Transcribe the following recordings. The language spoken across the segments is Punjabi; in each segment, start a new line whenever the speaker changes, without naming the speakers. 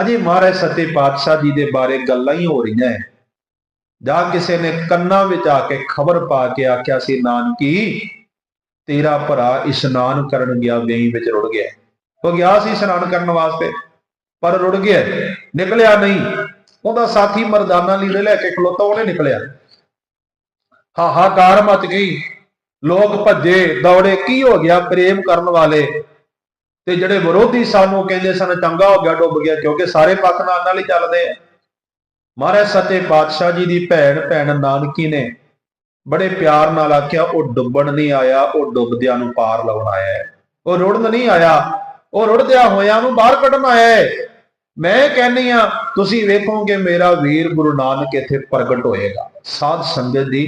ਅਜੇ ਮਹਾਰਾਜ ਸੱਚੇ ਪਾਤਸ਼ਾਹ ਜੀ ਦੇ ਬਾਰੇ ਗੱਲਾਂ ਹੀ ਹੋ ਰਹੀਆਂ ਹੈ ਜਾਂ ਕਿਸੇ ਨੇ ਕੰਨਾਂ ਵਿੱਚ ਆ ਕੇ ਖਬਰ ਪਾ ਕੇ ਆਖਿਆ ਸੀ, ਨਾਨਕੀ, ਤੇਰਾ ਭਰਾ ਇਸ਼ਨਾਨ ਕਰਨ ਗਿਆ, ਵੇਈ ਵਿੱਚ ਰੁੜ ਗਿਆ। ਉਹ ਗਿਆ ਸੀ ਇਸ਼ਨਾਨ ਕਰਨ ਵਾਸਤੇ, ਪਰ ਰੁੜ ਗਿਆ, ਨਿਕਲਿਆ ਨਹੀਂ। ਉਹਦਾ ਸਾਥੀ ਮਰਦਾਨਾ ਲੀੜੇ ਲੈ ਕੇ ਖਲੋਤਾ ਉਹਨੇ ਨਿਕਲਿਆ। ਹਾਹਾਕਾਰ ਮਚ ਗਈ। ਲੋਕ ਭੱਜੇ, ਦੌੜੇ, ਕੀ ਹੋ ਗਿਆ, ਪ੍ਰੇਮ ਕਰਨ ਵਾਲੇ? ਤੇ ਜਿਹੜੇ ਵਿਰੋਧੀ ਸਾਨੂੰ ਕਹਿੰਦੇ ਸਨ, ਚੰਗਾ ਹੋ ਗਿਆ, ਡੁੱਬ ਗਿਆ, ਕਿਉਂਕਿ ਸਾਰੇ ਪੱਖ ਨਾਲ ਨਾਲ ਹੀ ਚੱਲਦੇ ਆ। ਮਹਾਰਾਜ ਸੱਚੇ ਪਾਤਸ਼ਾਹ ਜੀ ਦੀ ਭੈਣ ਭੈਣ ਨਾਨਕੀ ਨੇ ਬੜੇ ਪਿਆਰ ਨਾਲ ਆਖਿਆ, ਉਹ ਡੁੱਬਣ ਨਹੀਂ ਆਇਆ, ਉਹ ਡੁੱਬਦਿਆਂ ਨੂੰ ਪਾਰ ਲਾਉਣ ਆਇਆ ਹੈ। ਉਹ ਰੁੜਨ ਨਹੀਂ ਆਇਆ, ਉਹ ਰੁੜਦਿਆਂ ਹੋਇਆਂ ਨੂੰ ਬਾਹਰ ਕੱਢਣ ਆਇਆ ਹੈ। ਮੈਂ ਕਹਿੰਨੀ ਆ ਤੁਸੀਂ ਵੇਖੋਗੇ ਮੇਰਾ ਵੀਰ ਗੁਰੂ ਨਾਨਕ ਇੱਥੇ ਪ੍ਰਗਟ ਹੋਏਗਾ। ਸਾਧ ਸੰਗਤ ਦੀ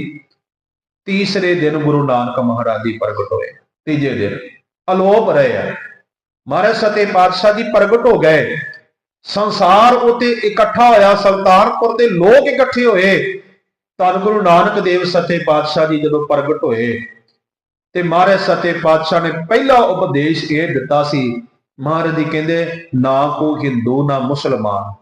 ਤੀਸਰੇ ਦਿਨ ਗੁਰੂ ਨਾਨਕ ਮਹਾਰਾਜ ਦੀ ਪ੍ਰਗਟ ਹੋਏ, ਤੀਜੇ ਦਿਨ ਅਲੋਪ ਰਹੇ ਆ। ਮਹਾਰਾਜ ਸਤੇ ਪਾਤਸ਼ਾਹ ਜੀ ਪ੍ਰਗਟ ਹੋ ਗਏ। ਸੰਸਾਰ ਉਤੇ ਇਕੱਠਾ ਹੋਇਆ, ਸੁਲਤਾਨਪੁਰ ਦੇ ਲੋਕ ਇਕੱਠੇ ਹੋਏ। ਧੰਨ ਗੁਰੂ ਨਾਨਕ ਦੇਵ ਸੱਚੇ ਪਾਤਸ਼ਾਹ ਜੀ ਜਦੋਂ ਪ੍ਰਗਟ ਹੋਏ, ਤੇ ਮਹਾਰਾਜ ਸੱਚੇ ਪਾਤਸ਼ਾਹ ਨੇ ਪਹਿਲਾ ਉਪਦੇਸ਼ ਇਹ ਦਿੱਤਾ ਸੀ, ਮਹਾਰਾਜ ਜੀ ਕਹਿੰਦੇ, ਨਾ ਕੋ ਹਿੰਦੂ, ਨਾ ਮੁਸਲਮਾਨ।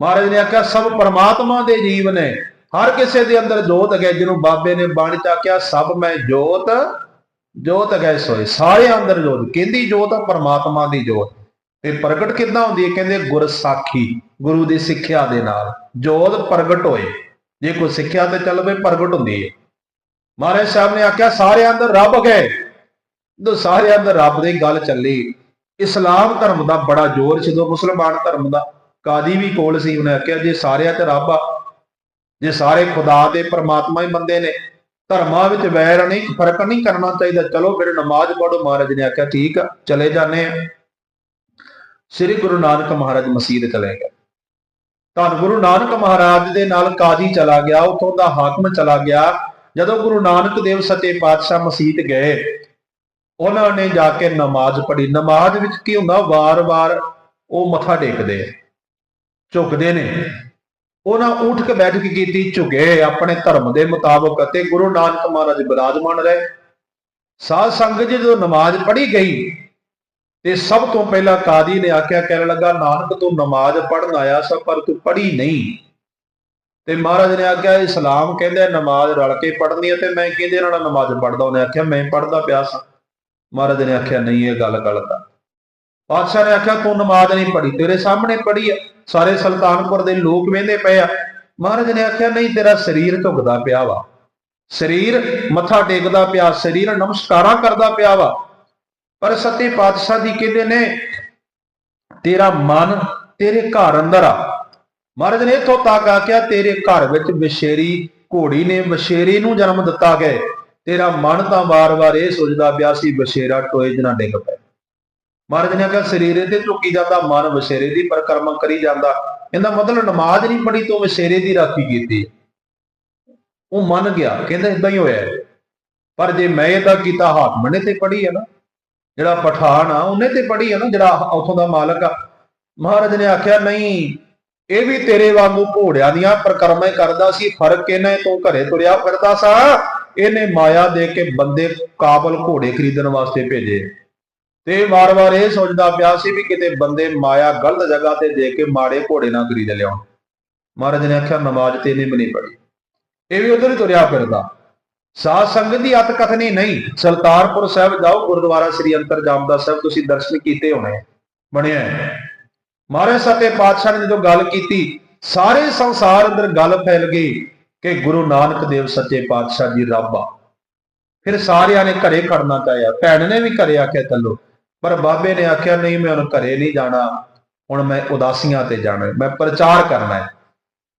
ਮਹਾਰਾਜ ਨੇ ਆਖਿਆ, ਸਭ ਪਰਮਾਤਮਾ ਦੇ ਜੀਵ ਨੇ ਹਰ ਕਿਸੇ ਦੇ ਅੰਦਰ ਜੋਤ ਹੈ। ਜਿਹਨੂੰ ਬਾਬੇ ਨੇ ਬਾਣੀ ਚ ਆਖਿਆ, ਸਭ ਮੈਂ ਜੋਤ ਜੋਤ ਹੈ ਸੋਏ। ਸਾਰੇ ਅੰਦਰ ਜੋਤ। ਕਹਿੰਦੀ ਜੋਤ ਆ, ਪਰਮਾਤਮਾ ਦੀ ਜੋਤ। ਤੇ ਪ੍ਰਗਟ ਕਿੱਦਾਂ ਹੁੰਦੀ ਹੈ? ਕਹਿੰਦੇ ਗੁਰ ਸਾਖੀ ਗੁਰੂ ਦੀ ਸਿੱਖਿਆ ਦੇ ਨਾਲ। ਜੋਤ ਪ੍ਰਗਟ ਹੋਏ। ਜੇ ਕੋਈ ਸਿੱਖਿਆ ਤੇ ਚੱਲਵੇ ਪ੍ਰਗਟ ਹੁੰਦੀ ਹੈ। ਮਹਾਰਾਜ ਸਾਹਿਬ ਨੇ ਆਖਿਆ, ਸਾਰੇ ਅੰਦਰ ਰੱਬ ਗਏ ਜਦੋਂ ਸਾਰੇ ਅੰਦਰ ਰੱਬ ਦੀ ਗੱਲ ਚੱਲੀ, ਇਸਲਾਮ ਧਰਮ ਦਾ ਬੜਾ ਜ਼ੋਰ ਸੀ। ਜਦੋਂ ਮੁਸਲਮਾਨ ਧਰਮ ਦਾ ਕਾਦੀ ਵੀ ਕੋਲ ਸੀ, ਉਹਨੇ ਆਖਿਆ, ਜੇ ਸਾਰਿਆਂ 'ਚ ਰੱਬ ਆ, ਜੇ ਸਾਰੇ ਖੁਦਾ ਦੇ, ਪਰਮਾਤਮਾ ਹੀ ਬੰਦੇ ਨੇ ਧਰਮਾਂ ਵਿੱਚ ਵੈਰ ਨਹੀਂ, ਫ਼ਰਕ ਨਹੀਂ ਕਰਨਾ ਚਾਹੀਦਾ। ਚਲੋ ਫਿਰ ਨਮਾਜ਼ ਪੜੋ ਮਹਾਰਾਜ ਨੇ ਆਖਿਆ, ਠੀਕ ਆ, ਚਲੇ ਜਾਂਦੇ ਆ। ਸ੍ਰੀ ਗੁਰੂ ਨਾਨਕ ਮਹਾਰਾਜ ਮਸਜਿਦ ਚਲੇ ਗਏ। ਧੰਨ ਗੁਰੂ ਨਾਨਕ ਮਹਾਰਾਜ ਦੇ ਨਾਲ ਕਾਜੀ ਚਲਾ ਗਿਆ, ਉਥੋਂ ਦਾ ਹਾਕਮ ਚਲਾ ਗਿਆ। ਜਦੋਂ ਗੁਰੂ ਨਾਨਕ ਦੇਵ ਸੱਚੇ ਪਾਤਸ਼ਾਹ ਮਸਜਿਦ ਗਏ, ਉਹਨਾਂ ਨੇ ਜਾ ਕੇ ਨਮਾਜ਼ ਪੜ੍ਹੀ। ਨਮਾਜ਼ ਵਿੱਚ ਕੀ ਹੁੰਦਾ? ਵਾਰ-ਵਾਰ ਉਹ ਮੱਥਾ ਟੇਕਦੇ ਆ, ਝੁਕਦੇ ਨੇ। ਉਹਨਾਂ ਉੱਠ ਕੇ ਬੈਠ ਕੇ ਕੀਤੀ, ਝੁਕੇ ਆਪਣੇ ਧਰਮ ਦੇ ਮੁਤਾਬਕ ਅਤੇ ਗੁਰੂ ਨਾਨਕ ਮਹਾਰਾਜ ਬਿਰਾਜਮਾਨ ਰਹੇ। ਸਾਧ ਸੰਗਤ ਜੀ ਜਦੋਂ ਨਮਾਜ਼ ਪੜ੍ਹੀ ਗਈ ਤੇ ਸਭ ਤੋਂ ਪਹਿਲਾਂ ਕਾਦੀ ਨੇ ਆਖਿਆ, ਕਹਿਣ ਲੱਗਾ, ਨਾਨਕ, ਤੂੰ ਨਮਾਜ਼ ਪੜ੍ਹਨ ਆਇਆ ਸਾ, ਪਰ ਤੂੰ ਪੜ੍ਹੀ ਨਹੀਂ। ਤੇ ਮਹਾਰਾਜ ਨੇ ਆਖਿਆ, ਇਸਲਾਮ ਕਹਿੰਦੇ ਨਮਾਜ਼ ਰਲ ਕੇ ਪੜ੍ਹਨੀ ਹੈ ਤੇ ਮੈਂ ਕਿਹਦੇ ਨਾਲ ਨਮਾਜ਼ ਪੜ੍ਹਦਾ? ਉਹਨੇ ਆਖਿਆ, ਮੈਂ ਪੜ੍ਹਦਾ ਪਿਆ ਸਾਂ। ਮਹਾਰਾਜ ਨੇ ਆਖਿਆ, ਨਹੀਂ, ਇਹ ਗੱਲ ਗਲਤ ਆ। ਪਾਤਸ਼ਾਹ ਨੇ ਆਖਿਆ, ਤੂੰ ਨਮਾਜ਼ ਨਹੀਂ ਪੜ੍ਹੀ, ਤੇਰੇ ਸਾਹਮਣੇ ਪੜ੍ਹੀ ਆ ਸਾਰੇ ਸੁਲਤਾਨਪੁਰ ਦੇ ਲੋਕ ਵੇਂਦੇ ਪਏ ਆ। ਮਹਾਰਾਜ ਨੇ ਆਖਿਆ, ਨਹੀਂ, ਤੇਰਾ ਸਰੀਰ ਝੁਕਦਾ ਪਿਆ ਵਾ। ਸਰੀਰ ਮੱਥਾ ਟੇਕਦਾ ਪਿਆ, ਸਰੀਰ ਨਮਸਕਾਰਾਂ ਕਰਦਾ ਪਿਆ ਵਾ। ਪਰ ਸੱਤੇ ਪਾਤਸ਼ਾਹ ਦੀ ਕਹਿੰਦੇ ਨੇ, ਤੇਰਾ ਮਨ ਤੇਰੇ ਘਰ ਅੰਦਰ ਆ। ਮਹਾਰਾਜ ਨੇ ਇਥੋਂ ਤੱਕ ਆਖਿਆ, ਤੇਰੇ ਘਰ ਵਿੱਚ ਵਿਸ਼ੇਰੀ ਘੋੜੀ ਨੇ ਵਿਸ਼ੇਰੀ ਨੂੰ ਜਨਮ ਦਿੱਤਾ ਗਏ ਤੇਰਾ ਮਨ ਤਾਂ ਵਾਰ-ਵਾਰ ਇਹ ਸੋਚਦਾ ਪਿਆ ਸੀ ਵਿਸ਼ੇਰਾ ਟੋਏ ਜਨਾ ਡਿੱਗ ਪਏ। ਮਹਾਰਾਜ ਨੇ ਆਖਿਆ ਸਰੀਰੇ ਤੇ ਝੁਕੀ ਜਾਂਦਾ, ਮਨ ਵਿਸ਼ੇਰੇ ਦੀ ਪਰਕਰਮ ਕਰੀ ਜਾਂਦਾ। ਇਹਦਾ ਮਤਲਬ ਨਮਾਜ਼ ਨਹੀਂ ਪੜੀ ਤੋਂ ਵਿਸ਼ੇਰੇ ਦੀ ਰਾਖੀ ਕੀਤੀ। ਉਹ ਮੰਨ ਗਿਆ, ਕਹਿੰਦਾ ਇਦਾਂ ਹੀ ਹੋਇਆ ਪਰ ਜੇ ਮੈਂ ਇਹਦਾ ਕੀਤਾ ਹਾਕਮ ਤੇ ਪੜੀ ਹੈ ਨਾ। ਜਿਹੜਾ ਪਠਾਨ ਆ, ਉਹਨੇ ਤੇ ਪੜੀ ਹੈ ਨਾ, ਜਿਹੜਾ ਉਥੋਂ ਦਾ ਮਾਲਕ ਆ। ਮਹਾਰਾਜ ਨੇ ਆਖਿਆ, ਨਹੀਂ, ਇਹ ਵੀ ਤੇਰੇ ਵਾਂਗੂ ਘੋੜਿਆਂ ਦੀਆਂ ਪ੍ਰਕਰਮਾਂ ਕਰਦਾ ਸੀ। ਫ਼ਰਕ ਇਹਨਾਂ ਤੂੰ ਘਰੇ ਤੁਰਿਆ ਫਿਰਦਾ ਸਾ। ਇਹਨੇ ਮਾਇਆ ਦੇ ਕੇ ਬੰਦੇ ਕਾਬਲ ਘੋੜੇ ਖਰੀਦਣ ਵਾਸਤੇ ਭੇਜੇ। ਤੇ ਵਾਰ-ਵਾਰ ਇਹ ਸੋਚਦਾ ਪਿਆ ਸੀ ਵੀ ਕਿਤੇ ਬੰਦੇ ਮਾਇਆ ਗਲਤ ਜਗ੍ਹਾ ਤੇ ਦੇ ਕੇ ਮਾੜੇ ਘੋੜੇ ਨਾ ਖਰੀਦ ਲਿਆਉਣ। ਮਹਾਰਾਜ ਨੇ ਆਖਿਆ, ਨਮਾਜ਼ ਤੇ ਇਹਨੇ ਵੀ ਨਹੀਂ ਪੜੀ ਇਹ ਵੀ ਉਧਰ ਹੀ ਤੁਰਿਆ ਫਿਰਦਾ। ਸਾਧ ਸੰਗਤ ਦੀ ਅਤ ਕਥਨੀ ਨਹੀਂ। ਸੁਲਤਾਨਪੁਰ ਸਾਹਿਬ ਜਾਓ, ਗੁਰਦੁਆਰਾ ਸ੍ਰੀ ਅੰਤਰਜਾਮਦਾ ਸਾਹਿਬ, ਤੁਸੀਂ ਦਰਸ਼ਨ ਕੀਤੇ ਹੋਣੇ। ਬਣਿਆ ਮਹਾਰਾਜ ਸਤੇ ਪਾਤਸ਼ਾਹ ਨੇ ਜਦੋਂ ਗੱਲ ਕੀਤੀ, ਸਾਰੇ ਸੰਸਾਰ ਅੰਦਰ ਗੱਲ ਫੈਲ ਗਈ ਕਿ ਗੁਰੂ ਨਾਨਕ ਦੇਵ ਸੱਚੇ ਪਾਤਸ਼ਾਹ ਜੀ ਰੱਬ ਆ। ਫਿਰ ਸਾਰਿਆਂ ਨੇ ਘਰੇ ਖੜਨਾ ਚਾਹਿਆ। ਭੈਣ ਨੇ ਵੀ ਘਰੇ ਆਖਿਆ, ਚੱਲੋ। ਪਰ ਬਾਬੇ ਨੇ ਆਖਿਆ, ਨਹੀਂ, ਮੈਂ ਹੁਣ ਘਰੇ ਨਹੀਂ ਜਾਣਾ। ਹੁਣ ਮੈਂ ਉਦਾਸੀਆਂ ਤੇ ਜਾਣਾ। ਮੈਂ ਪ੍ਰਚਾਰ ਕਰਨਾ ਹੈ।